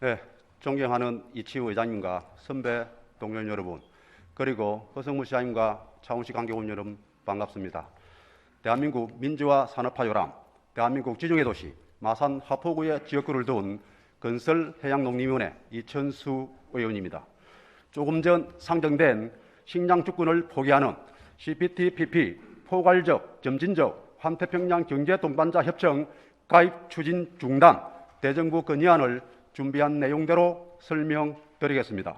네, 존경하는 이치우 의장님과 선배 동료 여러분, 그리고 허성무 시장님과 차원시 관계원 여러분 반갑습니다. 대한민국 민주화 산업화 요람, 대한민국 지중해 도시 마산 하포구의 지역구를 둔 건설해양농림위원회 이천수 의원입니다. 조금 전 상정된 식량 주권을 포기하는 CPTPP 포괄적, 점진적 환태평양 경제 동반자 협정 가입 추진 중단 대정부 건의안을 준비한 내용대로 설명드리겠습니다.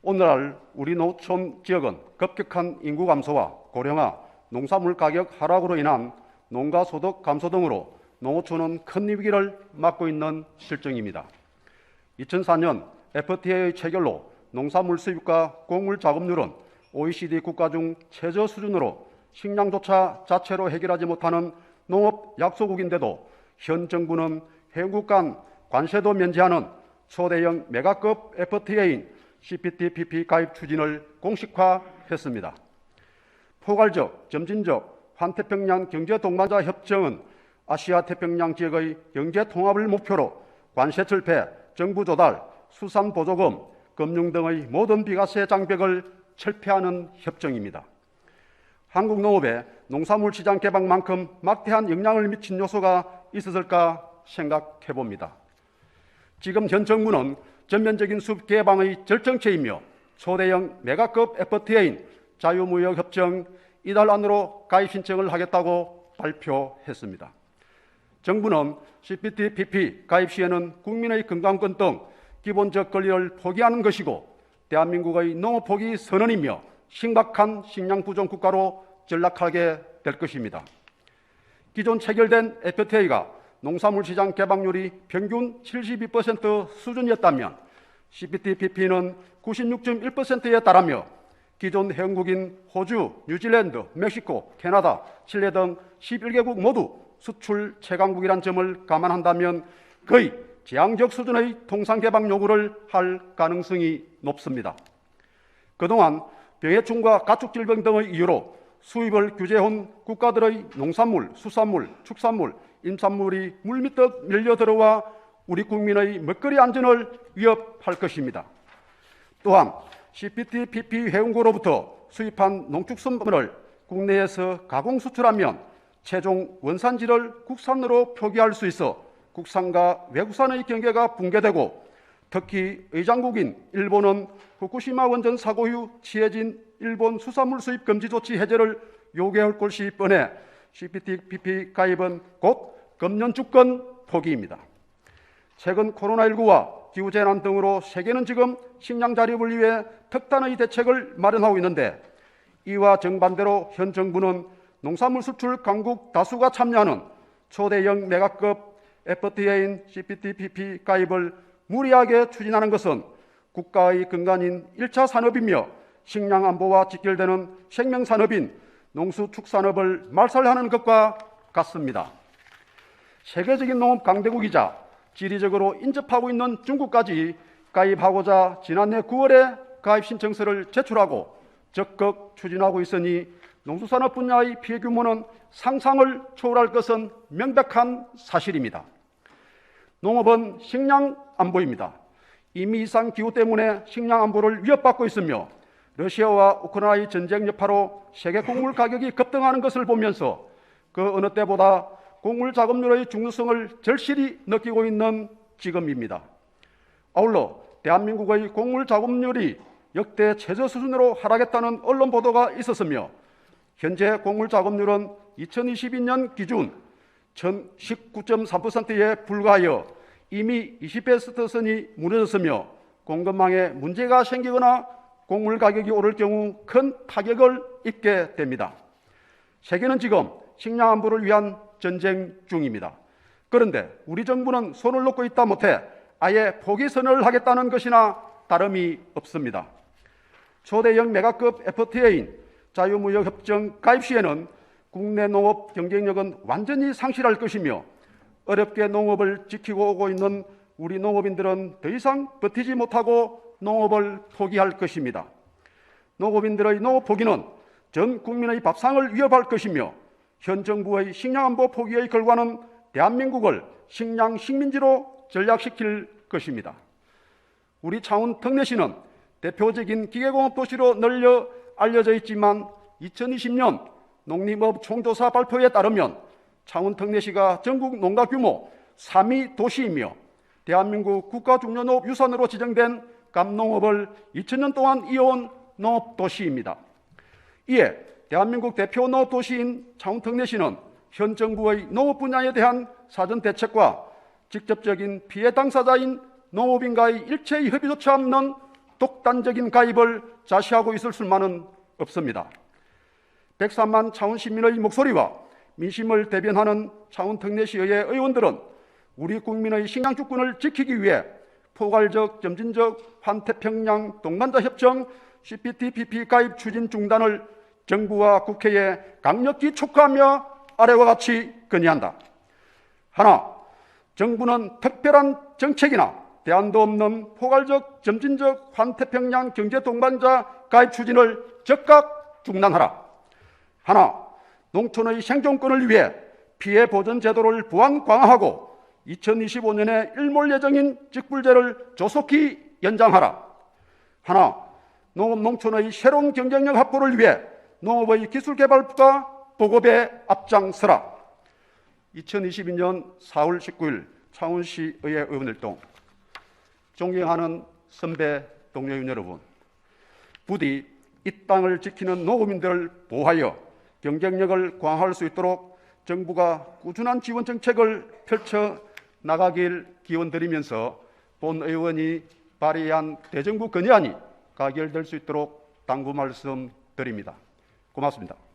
오늘날 우리 농촌 지역은 급격한 인구 감소와 고령화, 농산물 가격 하락으로 인한 농가 소득 감소 등으로 농어촌은 큰 위기를 맞고 있는 실정입니다. 2004년 FTA의 체결로 농산물 수입과 곡물 작업률은 OECD 국가 중 최저 수준으로 식량조차 자체로 해결하지 못하는 농업 약소국인데도 현 정부는 회국 간 관세도 면제하는 초대형 메가급 FTA인 CPTPP 가입 추진을 공식화했습니다. 포괄적, 점진적 환태평양 경제 동반자 협정은 아시아 태평양 지역의 경제 통합을 목표로 관세 철폐, 정부 조달, 수산 보조금, 금융 등의 모든 비과세 장벽을 철폐하는 협정입니다. 한국 농업의 농산물 시장 개방만큼 막대한 영향을 미친 요소가 있었을까 생각해 봅니다. 지금 현 정부는 전면적인 숲 개방의 절정체이며 초대형 메가급 FTA인 자유무역협정 이달 안으로 가입 신청을 하겠다고 발표했습니다. 정부는 CPTPP 가입 시에는 국민의 건강권 등 기본적 권리를 포기하는 것이고 대한민국의 농업 포기 선언이며 심각한 식량 부족 국가로 전락하게 될 것입니다. 기존 체결된 FTA가 농산물 시장 개방률이 평균 72% 수준이었다면 CPTPP는 96.1%에 달하며 기존 회원국인 호주, 뉴질랜드, 멕시코, 캐나다, 칠레 등 11개국 모두 수출 최강국이란 점을 감안한다면 거의 재앙적 수준의 통상 개방 요구를 할 가능성이 높습니다. 그동안 병해충과 가축질병 등의 이유로 수입을 규제한 국가들의 농산물, 수산물, 축산물, 임산물이 물밑듯 밀려 들어와 우리 국민의 먹거리 안전을 위협할 것입니다. 또한 CPTPP 회원국으로부터 수입한 농축산물을 국내에서 가공 수출하면 최종 원산지를 국산으로 표기할 수 있어 국산과 외국산의 경계가 붕괴되고 특히 의장국인 일본은 후쿠시마 원전 사고 후 취해진 일본 수산물 수입 금지 조치 해제를 요구할 것이 뻔해 CPTPP 가입은 곧 금년 주권 포기입니다. 최근 코로나19와 기후재난 등으로 세계는 지금 식량 자립을 위해 특단의 대책을 마련하고 있는데 이와 정반대로 현 정부는 농산물 수출 강국 다수가 참여하는 초대형 메가급 FTA인 CPTPP 가입을 무리하게 추진하는 것은 국가의 근간인 1차 산업이며 식량 안보와 직결되는 생명 산업인 농수축산업을 말살하는 것과 같습니다. 세계적인 농업 강대국이자 지리적으로 인접하고 있는 중국까지 가입하고자 지난해 9월에 가입 신청서를 제출하고 적극 추진하고 있으니 농수산업 분야의 피해 규모는 상상을 초월할 것은 명백한 사실입니다. 농업은 식량 안보입니다. 이미 이상 기후 때문에 식량 안보를 위협받고 있으며 러시아와 우크라이나의 전쟁 여파로 세계 곡물 가격이 급등하는 것을 보면서 그 어느 때보다 곡물 작업률의 중요성을 절실히 느끼고 있는 지금입니다. 아울러 대한민국의 곡물 작업률이 역대 최저 수준으로 하락했다는 언론 보도가 있었으며 현재 곡물 작업률은 2022년 기준 19.3%에 불과하여 이미 20베스트 선이 무너졌으며 공급망에 문제가 생기거나 곡물 가격이 오를 경우 큰 타격을 입게 됩니다. 세계는 지금 식량 안보를 위한 전쟁 중입니다. 그런데 우리 정부는 손을 놓고 있다 못해 아예 포기 선언을 하겠다는 것이나 다름이 없습니다. 초대형 메가급 FTA인 자유무역협정 가입 시에는 국내 농업 경쟁력은 완전히 상실할 것이며 어렵게 농업을 지키고 오고 있는 우리 농업인들은 더 이상 버티지 못하고 농업을 포기할 것입니다. 농업인들의 농업 포기는 전 국민의 밥상을 위협할 것이며 현 정부의 식량 안보 포기의 결과는 대한민국을 식량 식민지로 전략시킬 것입니다. 우리 창원 특례시는 대표적인 기계공업 도시로 널려 알려져 있지만 2020년 농림업 총조사 발표에 따르면 창원 특례시가 전국 농가 규모 3위 도시이며 대한민국 국가중요농업 유산으로 지정된 감농업을 2000년 동안 이어온 농업도시입니다. 이에 대한민국 대표 농업도시인 창원 특례시는 현 정부의 농업 분야에 대한 사전 대책과 직접적인 피해 당사자인 농업인과의 일체의 협의조차 없는 독단적인 가입을 자시하고 있을 수만은 없습니다. 103만 창원 시민의 목소리와 민심을 대변하는 창원 특례시의 의원들은 우리 국민의 식량 주권을 지키기 위해 포괄적 점진적 환태평양 동반자 협정 CPTPP 가입 추진 중단을 정부와 국회에 강력히 촉구하며 아래와 같이 건의한다. 하나, 정부는 특별한 정책이나 대안도 없는 포괄적 점진적 환태평양 경제 동반자 가입 추진을 즉각 중단하라. 하나, 농촌의 생존권을 위해 피해 보전 제도를 보완 강화하고 2025년에 일몰 예정인 직불제를 조속히 연장하라. 하나, 농업 농촌의 새로운 경쟁력 확보를 위해 농업의 기술 개발과 보급에 앞장서라. 2022년 4월 19일 창원시의회 의원활동 존경하는 선배 동료인 여러분 부디 이 땅을 지키는 농업인들을 보호하여 경쟁력을 강화할 수 있도록 정부가 꾸준한 지원 정책을 펼쳐 나가길 기원드리면서 본 의원이 발의한 대정부 건의안이 가결될 수 있도록 당부 말씀드립니다. 고맙습니다.